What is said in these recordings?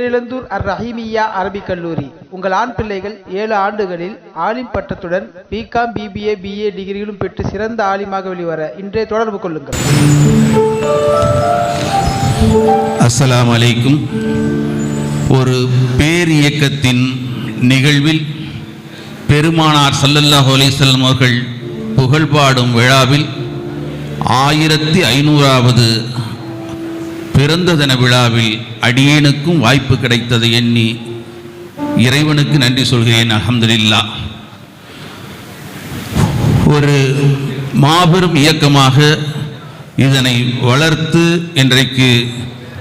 பேரிழந்தூர் அர் ரஹீமியா அரபிக் கல்லூரி. உங்கள் ஆண் பிள்ளைகள் ஏழு ஆண்டுகளில் ஆலிம் பட்டத்துடன் பிகாம் பிபிஏ பிஏ டிகிரிகளும் பெற்று சிறந்த ஆலிமாக வெளிவர இன்றைய தொடர்பு கொள்ளுங்கள். அஸ்ஸலாமு அலைக்கும் ஒரு பேர் இயக்கத்தின் நிகழ்வில் பெருமானார் ஸல்லல்லாஹு அலிசல்லம் அவர்கள் புகழ்பாடும் விழாவில் ஆயிரத்தி ஐநூறாவது பிறந்த தின விழாவில் அடியேனுக்கும் வாய்ப்பு கிடைத்தது எண்ணி இறைவனுக்கு நன்றி சொல்கிறேன் அகமதுல்லா ஒரு மாபெரும் இயக்கமாக இதனை வளர்த்து இன்றைக்கு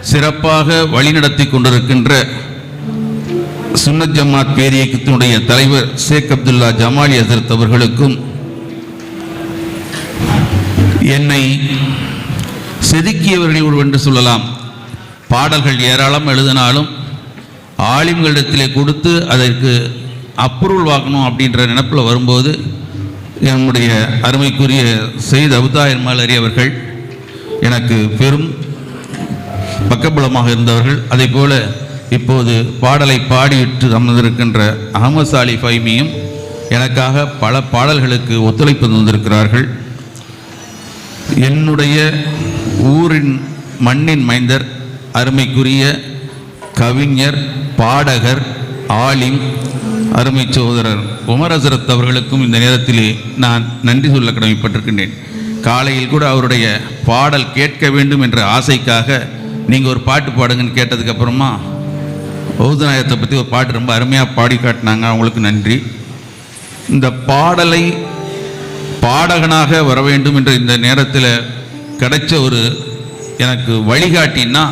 சிறப்பாக வழிநடத்தி கொண்டிருக்கின்ற சுன்னத் ஜமாத் பேரியக்கத்தினுடைய தலைவர் ஷேக் அப்துல்லா ஜமாலி ஹசரத் அவர்களுக்கும் என்னை செதுக்கியவர்கள் ஒரு என்று சொல்லலாம். பாடல்கள் ஏராளம் எழுதினாலும் ஆலிம்களிடத்திலே கொடுத்து அதற்கு அப்ரூவல் வாங்கணும் அப்படின்ற நினப்பில் வரும்போது என்னுடைய அருமைக்குரிய செய்த அபுதாயர் மலரி அவர்கள் எனக்கு பெரும் பக்கபலமாக இருந்தவர்கள். அதே போல இப்போது பாடலை பாடிவிட்டு அமர்ந்திருக்கின்ற அகமது சாலி ஃபைமியும் எனக்காக பல பாடல்களுக்கு ஒத்துழைப்பு தந்திருக்கிறார்கள். என்னுடைய ஊரின் மண்ணின் மைந்தர் அருமைக்குரிய கவிஞர் பாடகர் ஆலிம் அருமை சகோதரர் உமர் அவர்களுக்கும் இந்த நேரத்திலே நான் நன்றி சொல்ல கடமைப்பட்டிருக்கின்றேன். காலையில் கூட அவருடைய பாடல் கேட்க வேண்டும் என்ற ஆசைக்காக நீங்கள் ஒரு பாட்டு பாடுங்கன்னு கேட்டதுக்கப்புறமா ஓதுநாயகத்தை பற்றி ஒரு பாட்டு ரொம்ப அருமையாக பாடி காட்டினாங்க. அவங்களுக்கு நன்றி. இந்த பாடலை பாடகனாக வர வேண்டும் என்ற இந்த நேரத்தில் கிடைச்ச ஒரு எனக்கு வழிகாட்டின்னா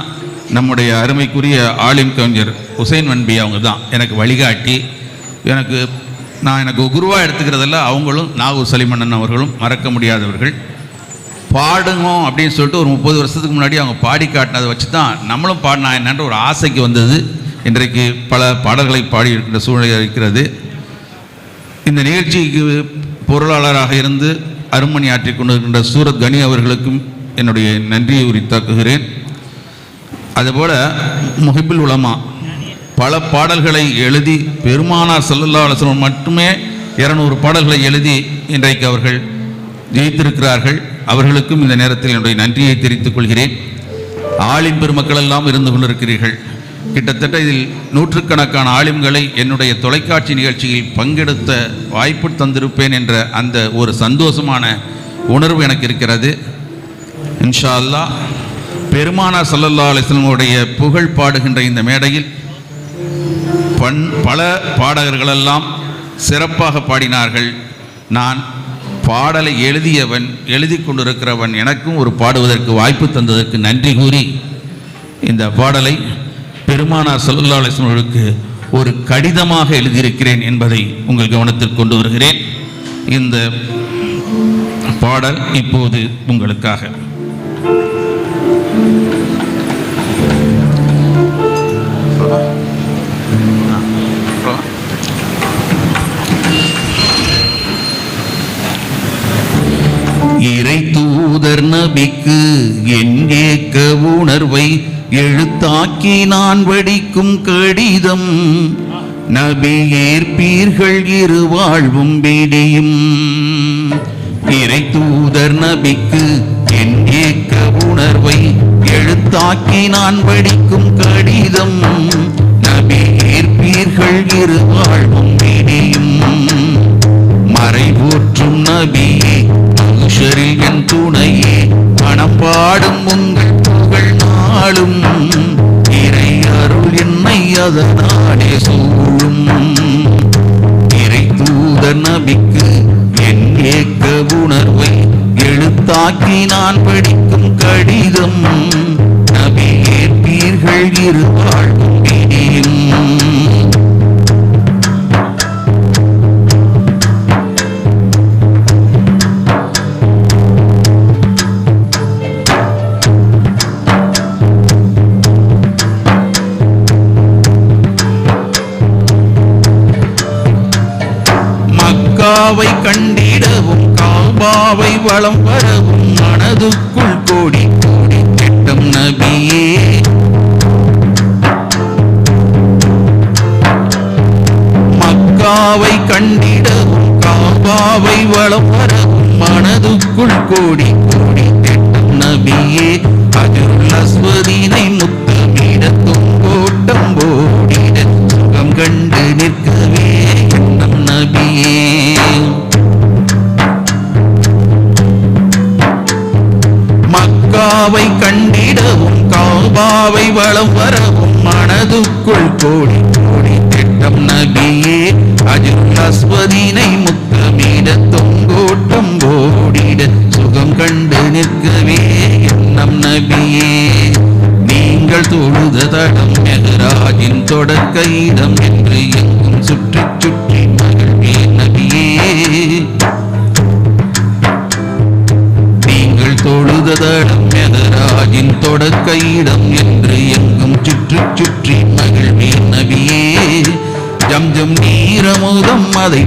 நம்முடைய அருமைக்குரிய ஆலிம் கவிஞர் ஹுசைன் வன்பி அவங்க தான். எனக்கு வழிகாட்டி எனக்கு நான் எனக்கு குருவாக எடுத்துக்கிறதில்ல அவங்களும் நாகூர் சலிமன்னன் அவர்களும் மறக்க முடியாதவர்கள். பாடுங்க அப்படின்னு சொல்லிட்டு ஒரு முப்பது வருஷத்துக்கு முன்னாடி அவங்க பாடி காட்டினதை வச்சு தான் நம்மளும் பாடினா என்னன்ற ஒரு ஆசைக்கு வந்தது. இன்றைக்கு பல பாடல்களை பாடி இருக்கின்ற சூழ்நிலை இருக்கிறது. இந்த நிகழ்ச்சிக்கு பொருளாளராக இருந்து அருமணி ஆற்றிக் கொண்டிருக்கின்ற சூரத் கனி அவர்களுக்கும் என்னுடைய நன்றியை உரித்தாக்குகிறேன். அதுபோல் முஹிபுல் உலமா பல பாடல்களை எழுதி பெருமானார் ஸல்லல்லாஹு அலைஹி மட்டுமே இருநூறு பாடல்களை எழுதி இன்றைக்கு அவர்கள் ஜெயித்திருக்கிறார்கள். அவர்களுக்கும் இந்த நேரத்தில் என்னுடைய நன்றியை தெரிவித்துக் கொள்கிறேன். ஆளின் பெருமக்கள் எல்லாம் இருந்து கொண்டிருக்கிறீர்கள். கிட்டத்தட்ட இதில் நூற்றுக்கணக்கான ஆளும்களை என்னுடைய தொலைக்காட்சி நிகழ்ச்சியில் பங்கெடுத்த வாய்ப்பு தந்திருப்பேன் என்ற அந்த ஒரு சந்தோஷமான உணர்வு எனக்கு இருக்கிறது. இன்ஷா அல்லாஹ் பெருமானார் ஸல்லல்லாஹு புகழ் பாடுகின்ற இந்த மேடையில் பண் பல பாடகர்களெல்லாம் சிறப்பாக பாடினார்கள். நான் பாடலை எழுதியவன் எழுதி கொண்டிருக்கிறவன் எனக்கும் ஒரு பாடுவதற்கு வாய்ப்பு தந்ததற்கு நன்றி கூறி இந்த பாடலை பெருமானார் ஸல்லல்லாஹு அலைஹி ஒரு கடிதமாக எழுதியிருக்கிறேன் என்பதை உங்கள் கவனத்தில் கொண்டு வருகிறேன். இந்த பாடல் இப்போது உங்களுக்காக. இறை தூதர் நபிக்கு என் ஏக்க உணர்வை எழுத்தாக்கி நான் வடிக்கும் கடிதம். நபி ஏற்பீர்கள் இரு வாழ்வும் விடியும் இறை தூதர் நபிக்கு என் ஏக்க உணர்வை எழுத்தாக்கி நான் படிக்கும் கடிதம். நபி ஏற்பீர்கள் இருவர் நான் படிக்கும் காபாவை கண்டிடவும் காபாவை வளம் வரவும் மனதுக்குள் கோடி கோடி திட்டம் நபியே மக்காவை கண்டிடவும் காபாவை வளம் வரவும் மனதுக்குள் கோடி கோடி திட்டம் நபியே அதில் அஸ்வதினை காபாவை கண்டிடவும் காபாவை வளம் வரவும் மனதுக்குள் கோடி கோடி திட்டம் நபியே அஜுல் அஸ்வதினை முத்தமிட தொங்கோட்டம் ஓடிட சுகம் கண்டு நிற்கவே எண்ணம் நபியே. நீங்கள் தொழுத தடம் மெகராஜின் தொடக்க இடம் என்று எங்கும் சுற்றி சுற்றி மகிழ்வே நபியே. நீங்கள் தொழுததடம் தொடக்க இடம் என்று எங்கும் சுற்றி சுற்றி மகிழ்வே நபியே. ஜம் ஜம் நீரமுதம் அதை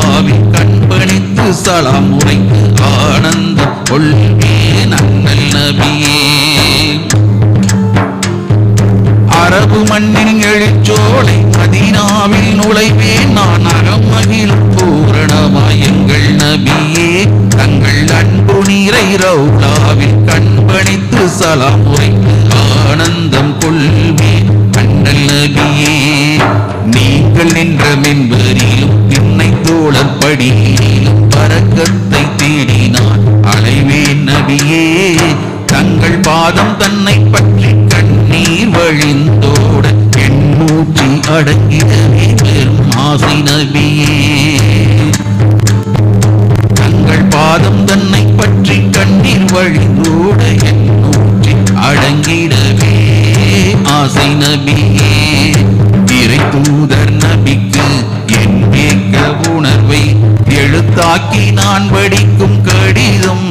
ரோஹாவில் கண்பணித்து சலாம் உரைத்து ஆனந்த கொள்வேன் நன்னல் நபியே. அரபு மண்ணின் எழுச்சோலை மதினாவில் நுழைவேன். நான் அகம் மகிழும் பூரணமாய் எங்கள் நபியே. தங்கள் அன்பு நீரை ரவுலாவில் கண்பணித்து சலாம் உரைத்து தோழர் படியிலும் பறக்கத்தை தேடி நான் அலைவேன் நபியே தங்கள் பாதம் தன்னை பற்றி கண்ணீர் வழிந்தோட என் மூச்சு அடங்கிடவே பெரும் ஆசை நபியே. தங்கள் பாதம் தன்னை பற்றி கண்ணீர் வழிந்தோட என் மூச்சு அடங்கிடவே ஆசை நபியே. இறை தூதர் எழுத்தாக்கி நான் படிக்கும் கடிதம்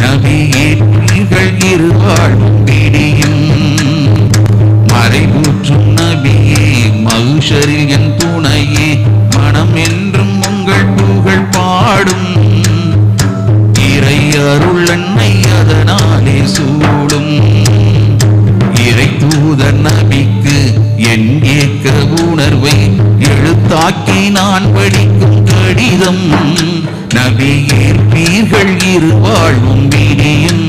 நபியே நீங்கள் இருவாழ்வும் விடியும். மறைபூற்றும் நபியே மகுஷரில் என் துணையே மனம் என்றும் உங்கள் புகழ் பாடும். இறை அருள் அன்னை அதனாலே சூடும். இறை தூதர் நபிக்கு என் ஏக்க உணர்வை எழுத்தாக்கி நான் படி கடிதம் நபி ஏற்பீர்கள் இரு வாழ்வும் விடியும்